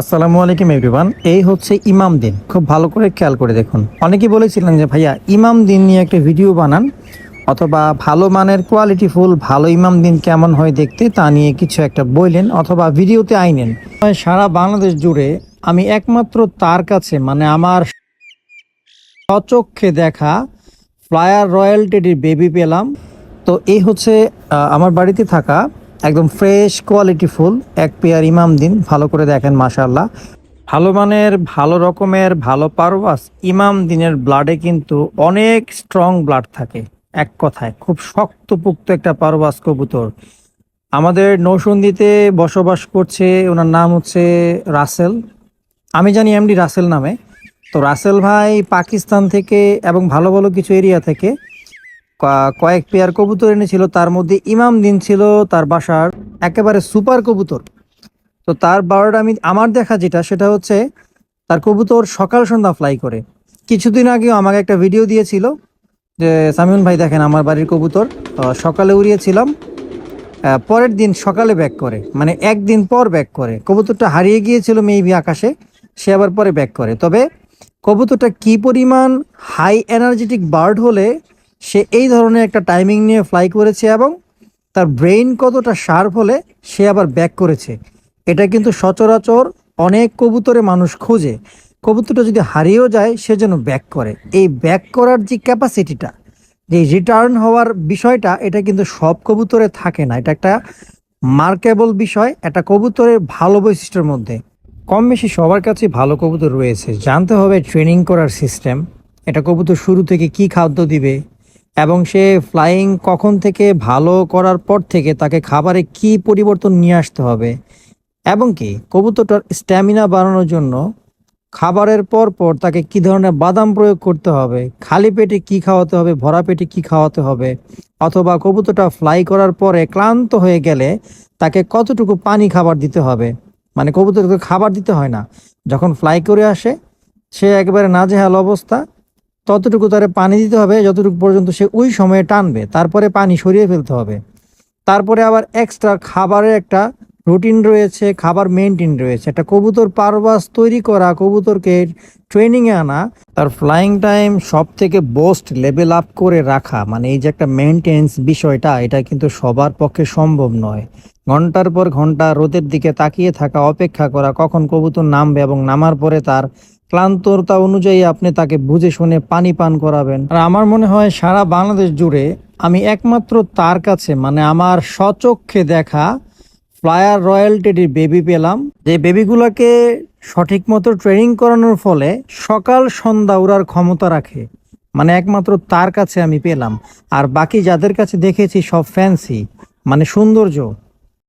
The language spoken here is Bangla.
আসসালামু আলাইকুম এভরিওয়ান। এই হচ্ছে ইমাম দিন। খুব ভালো করে খেয়াল করে দেখুন। অনেকেই বলেছিলেন যে, ভাইয়া, ইমাম দিন নিয়ে একটা ভিডিও বানান, অথবা ভালো মানের কোয়ালিটি ফুল, ভালো ইমাম দিন কেমন হয় দেখতে তা নিয়ে কিছু একটা বললেন অথবা ভিডিওতে আইনেন। সারা বাংলাদেশ জুড়ে আমি একমাত্র তার কাছে মানে আমার সচক্ষে দেখা ফ্লায়ার রয়্যাল টেডির বেবি পেলাম। তো এই হচ্ছে আমার বাড়িতে থাকা একদম ফ্রেশ কোয়ালিটি ফুল, এক পেয়ার ইমাম দিন, ভালো করে দেখেন মাশাল্লাহ ভালো মানের, ভালো রকমের, ভালো পারবাস ইমাম দিনের ব্লাডে কিন্তু অনেক স্ট্রং ব্লাড থাকে, এক কথায়। খুব শক্তপুক্ত একটা পারবাস কবুতর। আমাদের নৌসন্দিতে বসবাস করছে, ওনার নাম হচ্ছে রাসেল। আমি জানি এমডি রাসেল নামে। তো রাসেল ভাই পাকিস্তান থেকে এবং ভালো ভালো কিছু এরিয়া থেকে কয়েক পেয়ার কবুতর এনেছিল, তার মধ্যে ইমাম দিন ছিল তার বাসার একেবারে সুপার কবুতর। তো তার বারোটা আমি, আমার দেখা যেটা, সেটা হচ্ছে তার কবুতর সকাল সন্ধ্যা ফ্লাই করে। কিছুদিন আগেও আমাকে একটা ভিডিও দিয়েছিল যে সামিউন ভাই দেখেন আমার বাড়ির কবুতর সকালে উড়িয়েছিলাম পরের দিন সকালে ব্যাক করে। মানে একদিন পর ব্যাক করে। কবুতরটা হারিয়ে গিয়েছিল মেবি আকাশে, সে আবার পরে ব্যাক করে। তবে কবুতরটা কি পরিমাণ হাই এনার্জেটিক বার্ড হলে সে এই ধরনের একটা টাইমিং নিয়ে ফ্লাই করেছে এবং তার ব্রেইন কতটা শার্প হলে সে আবার ব্যাক করেছে। এটা কিন্তু সচরাচর অনেক কবুতরে মানুষ খোঁজে। কবুতরটা যদি হারিয়েও যায়, সে যেন ব্যাক করে। এই ব্যাক করার যে ক্যাপাসিটিটা যে রিটার্ন হওয়ার বিষয়টা, এটা কিন্তু সব কবুতরে থাকে না। এটা একটা মার্কেবল বিষয় এটা কবুতরের ভালো বৈশিষ্ট্যের মধ্যে। কম বেশি সবার কাছে ভালো কবুতর রয়েছে। জানতে হবে ট্রেনিং করার সিস্টেম এটা কবুতর শুরু থেকে কি খাদ্য দিবে এবং সে ফ্লাইং কখন থেকে ভালো করার পর থেকে তাকে খাবারে কি পরিবর্তন নিয়ে আসতে হবে? এবং কি, কবুতরটার স্ট্যামিনা বাড়ানোর জন্য খাবারের পর পর তাকে কি ধরনের বাদাম প্রয়োগ করতে হবে? খালি পেটে কি খাওয়াতে হবে? ভরা পেটে কি খাওয়াতে হবে? অথবা কবুতরটা ফ্লাই করার পরে ক্লান্ত হয়ে গেলে তাকে কতটুকু পানি খাবার দিতে হবে? মানে কবুতরকে খাবার দিতে হয় না। যখন ফ্লাই করে আসে, সে একেবারে নাজেহাল অবস্থা। ততটুকু তারে পানি দিতে হবে, যতটুকু পর্যন্ত সে ওই সময়ে টানবে, তারপরে পানি সরিয়ে ফেলতে হবে। তারপরে আবার এক্সট্রা খাবারের একটা রুটিন রয়েছে, খাবার মেনটেন রয়েছে। একটা কবুতর পারবাস তৈরি করা, কবুতরকে ট্রেনিংয়ে আনা, তার ফ্লাইং টাইম সব থেকে বোস্ট লেভেল আপ করে রাখা। মানে এই যে একটা মেনটেন্স বিষয়টা, এটা কিন্তু সবার পক্ষে সম্ভব নয়। ঘণ্টার পর ঘণ্টা রোদের দিকে তাকিয়ে থাকা, অপেক্ষা করা, কখন কবুতর নামবে এবং নামার পরে তার ক্লান্ততা অনুযায়ী আপনি তাকে বুঝে শুনে পানি পান করাবেন। আর আমার মনে হয় সারা বাংলাদেশ জুড়ে আমি একমাত্র তার কাছে মানে আমার সচক্ষে দেখা ফ্লায়ার রয়্যাল টেডির বেবি পেলাম। যে বেবিগুলোকে সঠিক মতো ট্রেনিং করানোর ফলে সকাল সন্ধ্যা উড়ার ক্ষমতা রাখে। মানে একমাত্র তার কাছে আমি পেলাম। আর বাকি যাদের কাছে দেখেছি সব ফ্যান্সি মানে সৌন্দর্য।